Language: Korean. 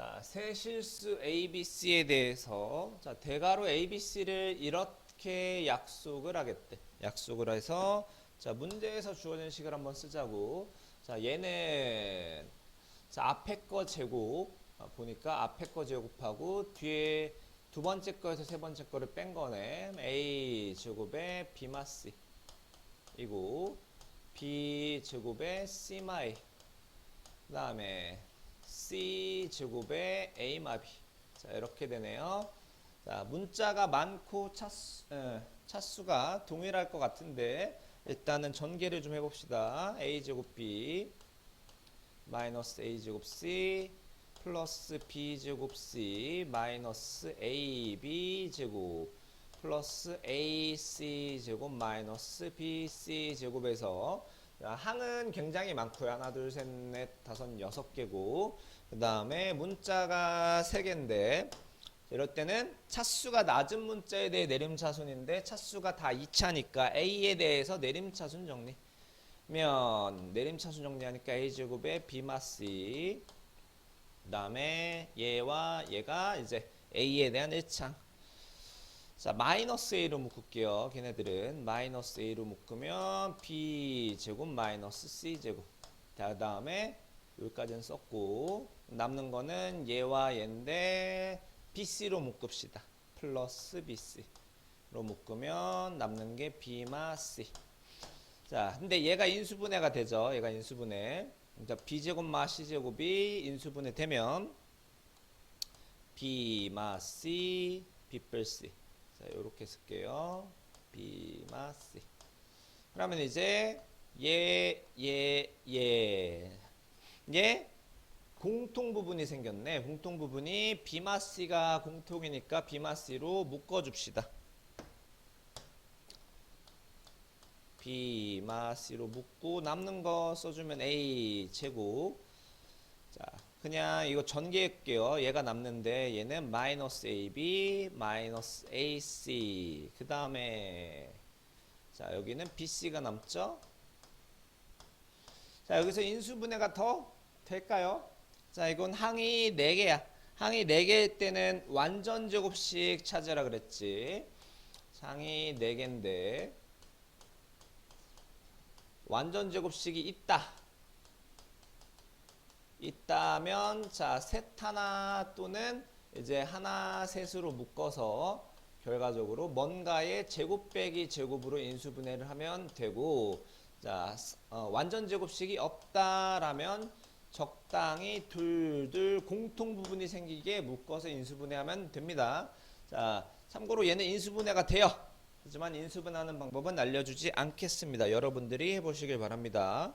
자, 세 실수 ABC에 대해서 자, 대괄호 ABC를 이렇게 약속을 하겠대. 약속을 해서 자, 문제에서 주어진 식을 한번 쓰자고. 자, 얘는 자, 앞에 거 제곱 아, 보니까 앞에 거 제곱하고 뒤에 두 번째 거에서 세 번째 거를 뺀 거네. A 제곱에 B 마 C 이고 B 제곱에 C 마이 그 다음에 C 제곱에 A 마비. 자 이렇게 되네요. 자 문자가 많고 차수, 에, 차수가 동일할 것 같은데 일단은 전개를 좀 해봅시다. A 제곱 B 마이너스 A 제곱 C 플러스 B 제곱 C 마이너스 AB 제곱 플러스 AC 제곱 마이너스 BC 제곱에서 자, 항은 굉장히 많고요. 하나, 둘, 셋, 넷, 다섯, 여섯 개고 그 다음에 문자가 세 개인데 이럴 때는 차수가 낮은 문자에 대해 내림차순인데 차수가 다 2차니까 A에 대해서 내림차순 정리 면 내림차순 정리하니까 A제곱에 B 마 C 그 다음에 얘와 얘가 이제 A에 대한 1창 자, 마이너스 A로 묶을게요. 걔네들은 마이너스 A로 묶으면 B 제곱 마이너스 C 제곱. 자, 다음에 여기까지는 썼고 남는 거는 얘와 얘인데 BC로 묶읍시다. 플러스 BC로 묶으면 남는 게 B마 C. 자, 근데 얘가 인수분해가 되죠. 얘가 인수분해. 자, B 제곱 마 C 제곱이 인수분해 되면 B 마 C, B 뺄 C. 자, 요렇게 쓸게요. C. 그러면 이제 얘, 얘, 얘. 얘 공통 부분이 생겼네. 공통 부분이 C가 공통이니까 B 마 C로 묶어 줍시다. B 마 C로 묶고 남는 거 써주면 A 제곱. 자, 그냥 이거 전개할게요. 얘가 남는데 얘는 마이너스 AB 마이너스 AC 그 다음에 자 여기는 BC가 남죠. 자 여기서 인수분해가 더 될까요? 자 이건 항이 4개야. 항이 4개일 때는 완전 제곱씩 찾으라 그랬지. 항이 4개인데 완전 제곱식이 있다. 있다면 자 셋 하나 또는 이제 하나 셋으로 묶어서 결과적으로 뭔가의 제곱 빼기 제곱으로 인수분해를 하면 되고 자 어, 완전 제곱식이 없다라면 적당히 둘둘 공통 부분이 생기게 묶어서 인수분해하면 됩니다. 자 참고로 얘는 인수분해가 돼요. 하지만 인수분해하는 방법은 알려주지 않겠습니다. 여러분들이 해보시길 바랍니다.